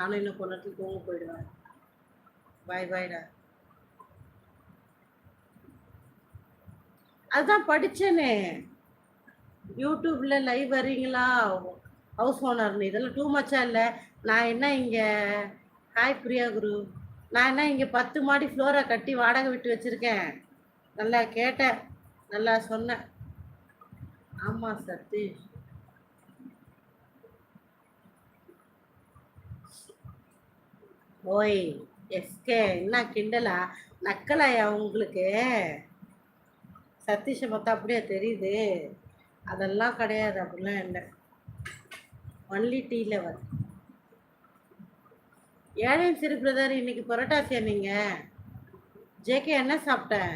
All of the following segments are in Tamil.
நானும் இன்னும் கொஞ்ச நேரத்துல தூங்க போயிடுவேன். பாய் பாய்டா அதுதான் படித்தேனே யூடியூப்ல லைவ் வரீங்களா ஹவுஸ் ஓனர்னு இதெல்லாம் டூ மச்சா இல்லை. நான் என்ன இங்கே? ஹாய் பிரியா குரு. நான் என்ன இங்கே பத்து மாடி ஃப்ளோரை கட்டி வாடகை விட்டு வச்சுருக்கேன். நல்லா கேட்டேன். நல்லா சொன்னேன். ஆமாம் சதீஷ். ஓய் எஸ்கே என்ன கிண்டலா? நக்கலாயா உங்களுக்கு? சதீஷை பார்த்தா அப்படியே தெரியுது. அதெல்லாம் கிடையாது அப்படிலாம் இல்லை. ஒன்லி டீ லெவல் ஏழையும் சிறு பிரதர் இன்னைக்கு பரோட்டா நீங்க? ஜேகே என்ன சாப்பிட்டேன்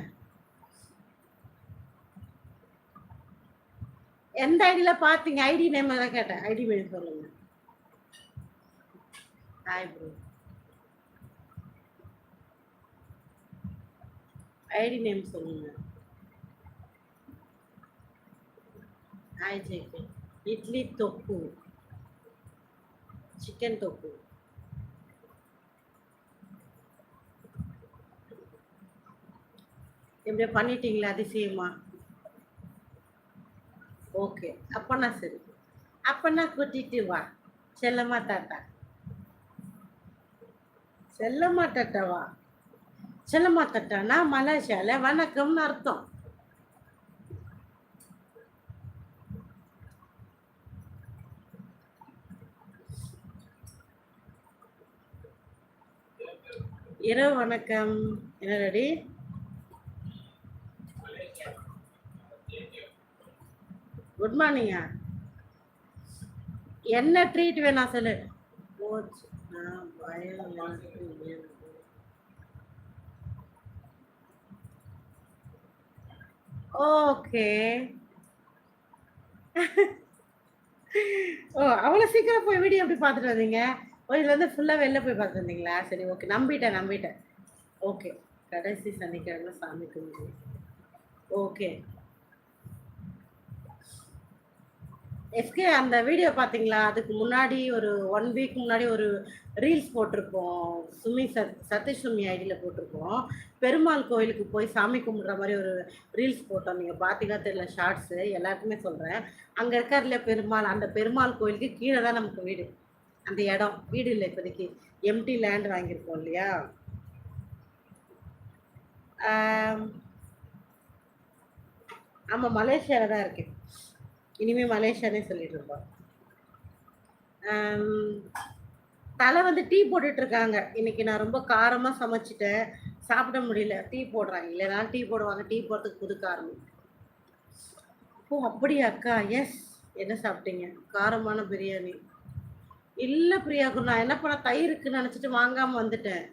எந்த ஐடியில் பார்த்தீங்க ஐடி நேம் தான் கேட்டேன். ஐடி நேம் சொல்லுங்கள் ஹாய் ப்ரோ ஐடி நேம் சொல்லுங்கள் ஹாய் ஜேகே இட்லி தொப்பு சிக்கன் தொப்பு இப்படி பண்ணிட்டீங்களா அதிசயமா? ஓகே அப்போனா சரி. அப்போனா கூட்டிட்டு வா. செல்லம்மா தாத்தா. செல்லம்மா தாத்தா சிலம்பா செல்லம்மா மலேசியால வணக்கம்னு அர்த்தம். இரவு வணக்கம். என்ன ரெடி? குட் மார்னிங்கா என்ன ட்ரீட் வேணா சொல்லு. போச்சு. நான் பயம் எனக்கு வேணும். ஓகே. ஓ அவ்வளோ சீக்கிரம் போய் வீடியோ எப்படி பார்த்துட்டு வந்தீங்க? ஓ வந்து ஃபுல்லாக வெளில போய் பார்த்துட்டு வந்தீங்களா? சரி ஓகே. நம்பிட்டேன் நம்பிட்டேன். ஓகே. கடைசி சனிக்கிழமை சாமி கும்பிடு. ஓகே. எஸ்கே அந்த வீடியோ பார்த்தீங்களா அதுக்கு முன்னாடி ஒரு ஒன் வீக் முன்னாடி ஒரு ரீல்ஸ் போட்டிருப்போம் சுமி சத் சதீஷ் சுமி ஐடியில் போட்டிருப்போம் பெருமாள் கோயிலுக்கு போய் சாமி கும்பிட்ற மாதிரி ஒரு ரீல்ஸ் போட்டோம். நீங்கள் பார்த்தீங்கன்னா தெரியல ஷார்ட்ஸு எல்லாருக்குமே சொல்கிறேன் அங்கே இருக்கார்ல பெருமாள். அந்த பெருமாள் கோயிலுக்கு கீழே தான் நமக்கு வீடு. அந்த இடம். வீடு இல்லை இப்போதைக்கு. எம்டி லேண்ட் வாங்கியிருக்கோம் இல்லையா? ஆமாம் மலேசியாவில் தான் இருக்கேன் இனிமேல் மலேசியானே சொல்லிட்டு இருப்போம் தலை வந்து டீ போட்டுட்டு இருக்காங்க. இன்னைக்கு நான் ரொம்ப காரமாக சமைச்சிட்டேன். சாப்பிட முடியல. டீ போடுறாங்க. இல்லைனா டீ போடுவாங்க. டீ போடுறதுக்கு புது காரணம். ஓ அப்படியா அக்கா? எஸ் என்ன சாப்பிட்டீங்க? காரமான பிரியாணி. இல்லை பிரியாக்கு நான் என்ன பண்ண? தயிருக்குன்னு நினச்சிட்டு வாங்காமல் வந்துட்டேன்.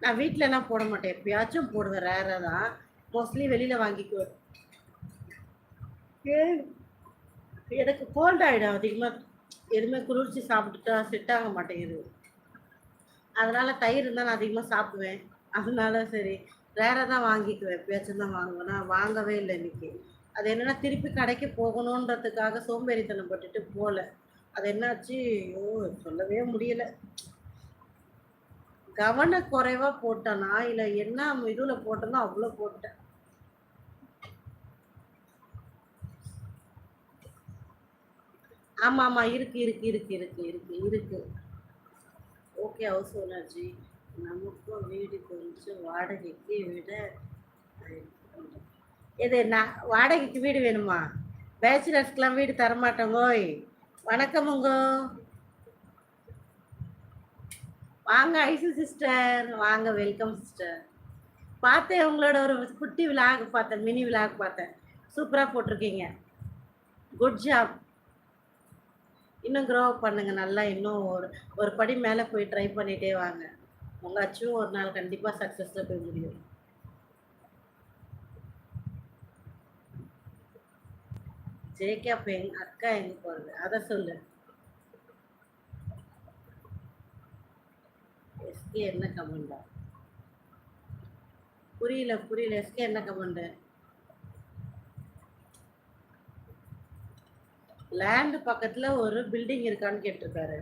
நான் வீட்டில எல்லாம் போட மாட்டேன். எப்பயாச்சும் போடுவேன். ரேராக தான். மோஸ்ட்லி வெளியில் வாங்கிக்குவேன். ஏன் எனக்கு கோல்ட் ஆகிடும் அதிகமாக எதுவுமே குளிர்ச்சி சாப்பிட்டுட்டா செட் ஆக மாட்டேங்குது. அதனால் தயிர் இருந்தால் நான் அதிகமாக சாப்பிடுவேன். அதனால சரி ரேராக தான் வாங்கிக்குவேன். எப்பயாச்சும் தான் வாங்குவேன். நான் வாங்கவே இல்லை இன்னைக்கு. அது என்னென்னா திருப்பி கடைக்கு போகணுன்றதுக்காக சோம்பேறித்தனம் பட்டுட்டு போகல. அது என்னாச்சு? ஐயோ சொல்லவே முடியல. கவனக்குறைவாக போட்டேனா? இல்லை என்ன இதுவில் போட்டேனோ அவ்வளோ போட்டேன். ஆமா ஆமா இருக்கு இருக்கு இருக்கு இருக்கு இருக்கு இருக்கு. ஓகே ஹவுஸ் ஓனர்ஜி நமக்கும் வீடு கொஞ்சம் வாடகைக்கு விட இது நான் வாடகைக்கு வீடு வேணுமா? பேச்சுலர்ஸ்க்கெலாம் வீடு தரமாட்டோங்கோய் வணக்கமுங்க வாங்க ஐசு சிஸ்டர். வாங்க வெல்கம் சிஸ்டர். பார்த்தேன் உங்களோட ஒரு குட்டி விழாக் பார்த்தேன் மினி விழாக் பார்த்தேன். சூப்பராக போட்டிருக்கீங்க. Good job. இன்னும் க்ரோ பண்ணுங்கள் நல்லா இன்னும் ஒரு ஒரு படி மேலே போய் ட்ரை பண்ணிகிட்டே வாங்க. உங்கள் அச்சும் ஒரு நாள் கண்டிப்பாக சக்ஸஸில் போய் முடியும். ஜேகே அப்போ எங்க அக்கா எங்க போகிறது அதை சொல்லு. எஸ்கே என்ன கமெண்டா? புரியல புரியல. எஸ்கே என்ன கமெண்டு? லேண்ட் பக்கத்துல ஒரு பில்டிங் இருக்கான்னு கேட்டிருக்காரு.